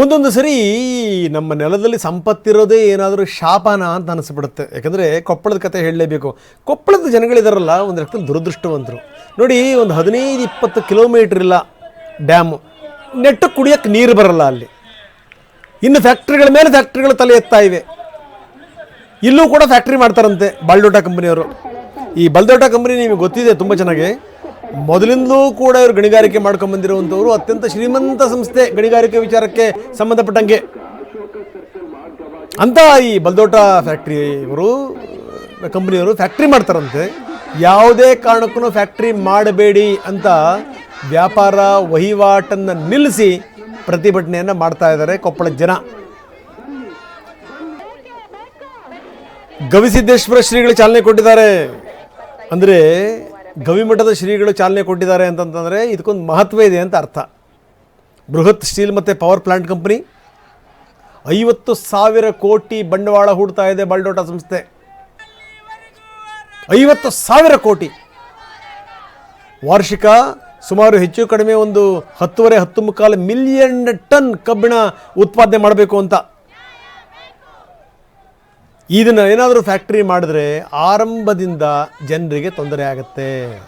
ಒಂದೊಂದು ಸರಿ ನಮ್ಮ ನೆಲದಲ್ಲಿ ಸಂಪತ್ತಿರೋದೇ ಏನಾದರೂ ಶಾಪನ ಅಂತ ಅನಿಸ್ಬಿಡುತ್ತೆ. ಯಾಕಂದರೆ ಕೊಪ್ಪಳದ ಕತೆ ಹೇಳಲೇಬೇಕು. ಕೊಪ್ಪಳದ ಜನಗಳಿದಾರಲ್ಲ, ಒಂದು ಲೆಕ್ಕದಲ್ಲಿ ದುರದೃಷ್ಟವಂತರು. ನೋಡಿ, ಒಂದು ಹದಿನೈದು ಇಪ್ಪತ್ತು ಕಿಲೋಮೀಟ್ರ್ ಇಲ್ಲ ಡ್ಯಾಮು. ನೆಟ್ಟು ಕುಡಿಯೋಕ್ಕೆ ನೀರು ಬರಲ್ಲ ಅಲ್ಲಿ. ಇನ್ನು ಫ್ಯಾಕ್ಟ್ರಿಗಳ ಮೇಲೆ ಫ್ಯಾಕ್ಟ್ರಿಗಳು ತಲೆ ಎತ್ತಾ ಇವೆ. ಇಲ್ಲೂ ಕೂಡ ಫ್ಯಾಕ್ಟ್ರಿ ಮಾಡ್ತಾರಂತೆ ಬಾಲ್ಡೋಟಾ ಕಂಪ್ನಿಯವರು. ಈ ಬಲ್ದೋಟಾ ಕಂಪನಿ ನಿಮಗೆ ಗೊತ್ತಿದೆ ತುಂಬ ಚೆನ್ನಾಗಿ. ಮೊದಲಿಂದಲೂ ಕೂಡ ಇವರು ಗಣಿಗಾರಿಕೆ ಮಾಡ್ಕೊಂಡು ಬಂದಿರುವಂಥವ್ರು, ಅತ್ಯಂತ ಶ್ರೀಮಂತ ಸಂಸ್ಥೆ ಗಣಿಗಾರಿಕೆ ವಿಚಾರಕ್ಕೆ ಸಂಬಂಧಪಟ್ಟಂಗೆ. ಅಂತ ಈ ಬಲ್ದೋಟ ಫ್ಯಾಕ್ಟ್ರಿ ಇವರು, ಕಂಪ್ನಿಯವರು ಫ್ಯಾಕ್ಟ್ರಿ ಮಾಡ್ತಾರಂತೆ. ಯಾವುದೇ ಕಾರಣಕ್ಕೂ ಫ್ಯಾಕ್ಟ್ರಿ ಮಾಡಬೇಡಿ ಅಂತ ವ್ಯಾಪಾರ ವಹಿವಾಟನ್ನು ನಿಲ್ಲಿಸಿ ಪ್ರತಿಭಟನೆಯನ್ನು ಮಾಡ್ತಾ ಇದ್ದಾರೆ ಕೊಪ್ಪಳ ಜನ. ಗವಿಸಿದ್ದೇಶ್ವರ ಶ್ರೀಗಳು ಚಾಲನೆ ಕೊಟ್ಟಿದ್ದಾರೆ. ಅಂದರೆ ಗವಿಮಠದ ಶ್ರೀಗಳು ಚಾಲನೆ ಕೊಟ್ಟಿದ್ದಾರೆ ಅಂತಂತಂದರೆ ಇದಕ್ಕೊಂದು ಮಹತ್ವ ಇದೆ ಅಂತ ಅರ್ಥ. ಬೃಹತ್ ಸ್ಟೀಲ್ ಮತ್ತು ಪವರ್ ಪ್ಲಾಂಟ್ ಕಂಪ್ನಿ, ಐವತ್ತು ಸಾವಿರ ಕೋಟಿ ಬಂಡವಾಳ ಹೂಡ್ತಾ ಇದೆ ಬಾಲ್ಡೋಟಾ ಸಂಸ್ಥೆ. ಐವತ್ತು ಸಾವಿರ ಕೋಟಿ. ವಾರ್ಷಿಕ ಸುಮಾರು ಹೆಚ್ಚು ಕಡಿಮೆ ಒಂದು ಹತ್ತುವರೆ ಹತ್ತು ಮುಕ್ಕಾಲು ಮಿಲಿಯನ್ ಟನ್ ಕಬ್ಬಿಣ ಉತ್ಪಾದನೆ ಮಾಡಬೇಕು ಅಂತ. ಇದನ್ನು ಏನಾದರೂ ಫ್ಯಾಕ್ಟ್ರಿ ಮಾಡಿದ್ರೆ ಆರಂಭದಿಂದ ಜನರಿಗೆ ತೊಂದರೆ ಆಗುತ್ತೆ.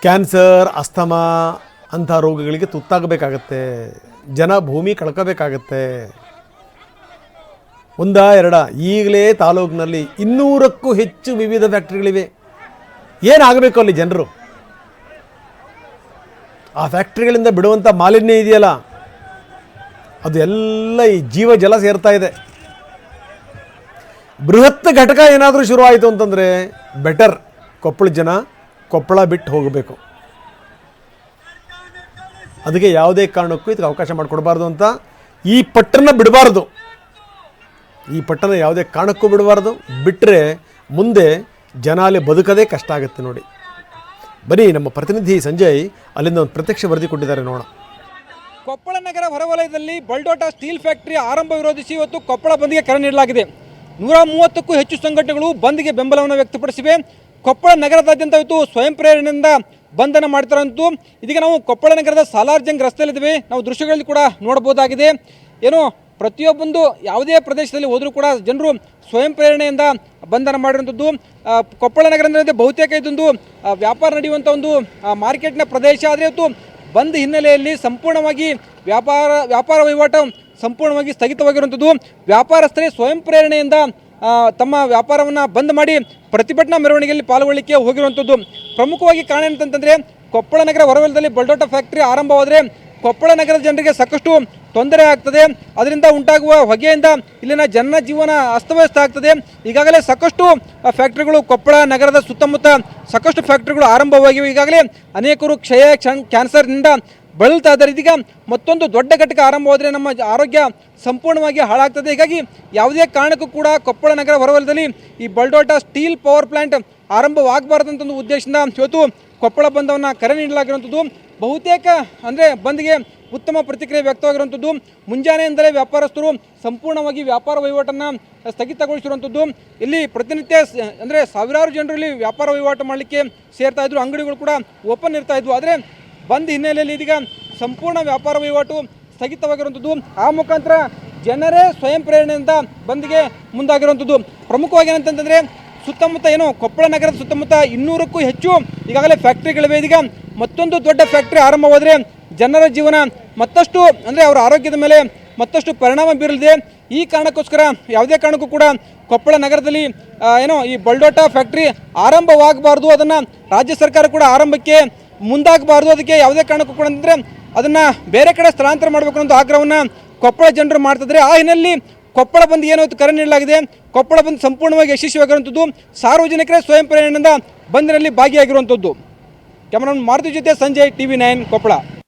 ಕ್ಯಾನ್ಸರ್ ಅಸ್ತಮಾ ಅಂಥ ರೋಗಗಳಿಗೆ ತುತ್ತಾಗಬೇಕಾಗತ್ತೆ. ಜನ ಭೂಮಿ ಕಳ್ಕೋಬೇಕಾಗತ್ತೆ. ಒಂದ, ಎರಡ, ಈಗಲೇ ತಾಲೂಕಿನಲ್ಲಿ ಇನ್ನೂರಕ್ಕೂ ಹೆಚ್ಚು ವಿವಿಧ ಫ್ಯಾಕ್ಟ್ರಿಗಳಿವೆ ಏನಾಗಬೇಕು ಅಲ್ಲಿ ಜನರು? ಆ ಫ್ಯಾಕ್ಟ್ರಿಗಳಿಂದ ಬಿಡುವಂಥ ಮಾಲಿನ್ಯ ಇದೆಯಲ್ಲ? ಅದು ಎಲ್ಲ ಈ ಜೀವ ಜಲ ಸೇರ್ತಾ ಇದೆ. ಬೃಹತ್ ಘಟಕ ಏನಾದರೂ ಶುರುವಾಯಿತು ಅಂತಂದರೆ ಬೆಟರ್ ಕೊಪ್ಪಳ ಜನ ಕೊಪ್ಪಳ ಬಿಟ್ಟು ಹೋಗಬೇಕು. ಅದಕ್ಕೆ ಯಾವುದೇ ಕಾರಣಕ್ಕೂ ಇದಕ್ಕೆ ಅವಕಾಶ ಮಾಡಿಕೊಡಬಾರ್ದು ಅಂತ ಈ ಪಟ್ಟಣ ಬಿಡಬಾರ್ದು. ಈ ಪಟ್ಟಣ ಯಾವುದೇ ಕಾರಣಕ್ಕೂ ಬಿಡಬಾರ್ದು. ಬಿಟ್ಟರೆ ಮುಂದೆ ಜನ ಅಲ್ಲಿ ಬದುಕದೇ ಕಷ್ಟ ಆಗುತ್ತೆ ನೋಡಿ. ಬನ್ನಿ, ನಮ್ಮ ಪ್ರತಿನಿಧಿ ಸಂಜಯ್ ಅಲ್ಲಿಂದ ಒಂದು ಪ್ರತ್ಯಕ್ಷ ವರದಿ ಕೊಟ್ಟಿದ್ದಾರೆ ನೋಡೋಣ. ಕೊಪ್ಪಳ ನಗರ ಹೊರವಲಯದಲ್ಲಿ ಬಲ್ಡೋಟಾ ಸ್ಟೀಲ್ ಫ್ಯಾಕ್ಟರಿ ಆರಂಭ ವಿರೋಧಿಸಿ ಇವತ್ತು ಕೊಪ್ಪಳ ಬಂದಿಗೆ ಕರೆ ನೀಡಲಾಗಿದೆ. ನೂರ ಮೂವತ್ತಕ್ಕೂ ಹೆಚ್ಚು ಸಂಘಟನೆಗಳು ಬಂದ್ಗೆ ಬೆಂಬಲವನ್ನು ವ್ಯಕ್ತಪಡಿಸಿವೆ. ಕೊಪ್ಪಳ ನಗರದಾದ್ಯಂತ ಇವತ್ತು ಸ್ವಯಂ ಪ್ರೇರಣೆಯಿಂದ ಬಂಧನ ಮಾಡ್ತಾರಂತೂ ಇದೀಗ ನಾವು ಕೊಪ್ಪಳ ನಗರದ ಸಾಲಾರ್ಜಂಗ್ ರಸ್ತೆಯಲ್ಲಿದ್ದೀವಿ. ನಾವು ದೃಶ್ಯಗಳಲ್ಲಿ ಕೂಡ ನೋಡಬಹುದಾಗಿದೆ. ಏನು ಪ್ರತಿಯೊಬ್ಬೊಂದು ಯಾವುದೇ ಪ್ರದೇಶದಲ್ಲಿ ಹೋದರೂ ಕೂಡ ಜನರು ಸ್ವಯಂ ಪ್ರೇರಣೆಯಿಂದ ಬಂಧನ ಮಾಡಿರುವಂಥದ್ದು ಕೊಪ್ಪಳ ನಗರ ಅಂದರೆ ಬಹುತೇಕ ಇದೊಂದು ವ್ಯಾಪಾರ ನಡೆಯುವಂಥ ಒಂದು ಮಾರ್ಕೆಟ್ನ ಪ್ರದೇಶ. ಆದರೆ ಇವತ್ತು ಬಂದ್ ಹಿನ್ನೆಲೆಯಲ್ಲಿ ಸಂಪೂರ್ಣವಾಗಿ ವ್ಯಾಪಾರ ವ್ಯಾಪಾರ ವಹಿವಾಟು ಸಂಪೂರ್ಣವಾಗಿ ಸ್ಥಗಿತವಾಗಿರುವಂಥದ್ದು. ವ್ಯಾಪಾರಸ್ಥರೇ ಸ್ವಯಂ ಪ್ರೇರಣೆಯಿಂದ ತಮ್ಮ ವ್ಯಾಪಾರವನ್ನು ಬಂದ್ ಮಾಡಿ ಪ್ರತಿಭಟನಾ ಮೆರವಣಿಗೆಯಲ್ಲಿ ಪಾಲ್ಗೊಳ್ಳಿಕ್ಕೆ ಹೋಗಿರುವಂಥದ್ದು. ಪ್ರಮುಖವಾಗಿ ಕಾರಣ ಏನಂತಂದರೆ, ಕೊಪ್ಪಳ ನಗರ ಹೊರವಲಯದಲ್ಲಿ ಬಲ್ಡೋಟ ಫ್ಯಾಕ್ಟರಿ ಆರಂಭವಾದರೆ ಕೊಪ್ಪಳ ನಗರದ ಜನರಿಗೆ ಸಾಕಷ್ಟು ತೊಂದರೆ ಆಗ್ತದೆ. ಅದರಿಂದ ಉಂಟಾಗುವ ಹೊಗೆಯಿಂದ ಇಲ್ಲಿನ ಜನ ಜೀವನ ಅಸ್ತವ್ಯಸ್ತ ಆಗ್ತದೆ. ಈಗಾಗಲೇ ಸಾಕಷ್ಟು ಫ್ಯಾಕ್ಟ್ರಿಗಳು ಕೊಪ್ಪಳ ನಗರದ ಸುತ್ತಮುತ್ತ ಸಾಕಷ್ಟು ಫ್ಯಾಕ್ಟ್ರಿಗಳು ಆರಂಭವಾಗಿವೆ. ಈಗಾಗಲೇ ಅನೇಕರು ಕ್ಷಯ ಕ್ಯಾನ್ಸರ್ನಿಂದ ಬಳಲ್ತಾ ಇದ್ದಾರೆ. ಇದೀಗ ಮತ್ತೊಂದು ದೊಡ್ಡ ಘಟಕ ಆರಂಭವಾದರೆ ನಮ್ಮ ಆರೋಗ್ಯ ಸಂಪೂರ್ಣವಾಗಿ ಹಾಳಾಗ್ತದೆ. ಹೀಗಾಗಿ ಯಾವುದೇ ಕಾರಣಕ್ಕೂ ಕೂಡ ಕೊಪ್ಪಳ ನಗರ ಹೊರವಲಯದಲ್ಲಿ ಈ ಬಲ್ಡೋಟಾ ಸ್ಟೀಲ್ ಪವರ್ ಪ್ಲಾಂಟ್ ಆರಂಭವಾಗಬಾರ್ದಂತ ಒಂದು ಉದ್ದೇಶದಿಂದ ಇವತ್ತು ಕೊಪ್ಪಳ ಬಂದವನ್ನ ಕರೆ ನೀಡಲಾಗಿರುವಂಥದ್ದು ಬಹುತೇಕ ಅಂದರೆ ಬಂದ್ಗೆ ಉತ್ತಮ ಪ್ರತಿಕ್ರಿಯೆ ವ್ಯಕ್ತವಾಗಿರುವಂಥದ್ದು ಮುಂಜಾನೆಯಿಂದಲೇ ವ್ಯಾಪಾರಸ್ಥರು ಸಂಪೂರ್ಣವಾಗಿ ವ್ಯಾಪಾರ ವಹಿವಾಟನ್ನು ಸ್ಥಗಿತಗೊಳಿಸಿರುವಂಥದ್ದು ಇಲ್ಲಿ ಪ್ರತಿನಿತ್ಯ ಅಂದರೆ ಸಾವಿರಾರು ಜನರು ಇಲ್ಲಿ ವ್ಯಾಪಾರ ವಹಿವಾಟು ಮಾಡಲಿಕ್ಕೆ ಸೇರ್ತಾ ಇದ್ರು. ಅಂಗಡಿಗಳು ಕೂಡ ಓಪನ್ ಇರ್ತಾ ಇದ್ವು. ಆದರೆ ಬಂದ್ ಹಿನ್ನೆಲೆಯಲ್ಲಿ ಇದೀಗ ಸಂಪೂರ್ಣ ವ್ಯಾಪಾರ ವಹಿವಾಟು ಸ್ಥಗಿತವಾಗಿರುವಂಥದ್ದು. ಆ ಮುಖಾಂತರ ಜನರೇ ಸ್ವಯಂ ಪ್ರೇರಣೆಯಿಂದ ಬಂದ್ಗೆ ಮುಂದಾಗಿರುವಂಥದ್ದು. ಪ್ರಮುಖವಾಗಿ ಏನಂತಂದರೆ ಸುತ್ತಮುತ್ತ ಏನು ಕೊಪ್ಪಳ ನಗರದ ಸುತ್ತಮುತ್ತ ಇನ್ನೂರಕ್ಕೂ ಹೆಚ್ಚು ಈಗಾಗಲೇ ಫ್ಯಾಕ್ಟ್ರಿಗಳಿವೆ. ಇದೀಗ ಮತ್ತೊಂದು ದೊಡ್ಡ ಫ್ಯಾಕ್ಟ್ರಿ ಆರಂಭವಾದರೆ ಜನರ ಜೀವನ ಮತ್ತಷ್ಟು ಅಂದರೆ ಅವರ ಆರೋಗ್ಯದ ಮೇಲೆ ಮತ್ತಷ್ಟು ಪರಿಣಾಮ ಬೀರಲಿದೆ. ಈ ಕಾರಣಕ್ಕೋಸ್ಕರ ಯಾವುದೇ ಕಾರಣಕ್ಕೂ ಕೂಡ ಕೊಪ್ಪಳ ನಗರದಲ್ಲಿ ಏನೋ ಈ ಬಲ್ಡೋಟಾ ಫ್ಯಾಕ್ಟ್ರಿ ಆರಂಭವಾಗಬಾರ್ದು. ಅದನ್ನು ರಾಜ್ಯ ಸರ್ಕಾರ ಕೂಡ ಆರಂಭಕ್ಕೆ ಮುಂದಾಗಬಾರ್ದು. ಅದಕ್ಕೆ ಯಾವುದೇ ಕಾರಣಕ್ಕೂ ಕೂಡ ಅಂದರೆ ಅದನ್ನು ಬೇರೆ ಕಡೆ ಸ್ಥಳಾಂತರ ಮಾಡಬೇಕು ಅನ್ನೋ ಆಗ್ರಹವನ್ನು ಕೊಪ್ಪಳ ಜನರು ಮಾಡ್ತಿದ್ರೆ ಆ ಹಿನ್ನೆಲೆಯಲ್ಲಿ ಕೊಪ್ಪಳ ಬಂದ್ ಏನು ಇವತ್ತು ಕರೆ ನೀಡಲಾಗಿದೆ. ಕೊಪ್ಪಳ ಬಂದ್ ಸಂಪೂರ್ಣವಾಗಿ ಯಶಸ್ವಿಯಾಗಿರುವಂಥದ್ದು ಸಾರ್ವಜನಿಕರೇ ಸ್ವಯಂ ಪ್ರೇರಣೆಯಿಂದ ಬಂದಿನಲ್ಲಿ ಭಾಗಿಯಾಗಿರುವಂಥದ್ದು ಕ್ಯಾಮರಾಮನ್ ಮಾರುತಿ ಜೊತೆ Sanjay T V nine Koppal.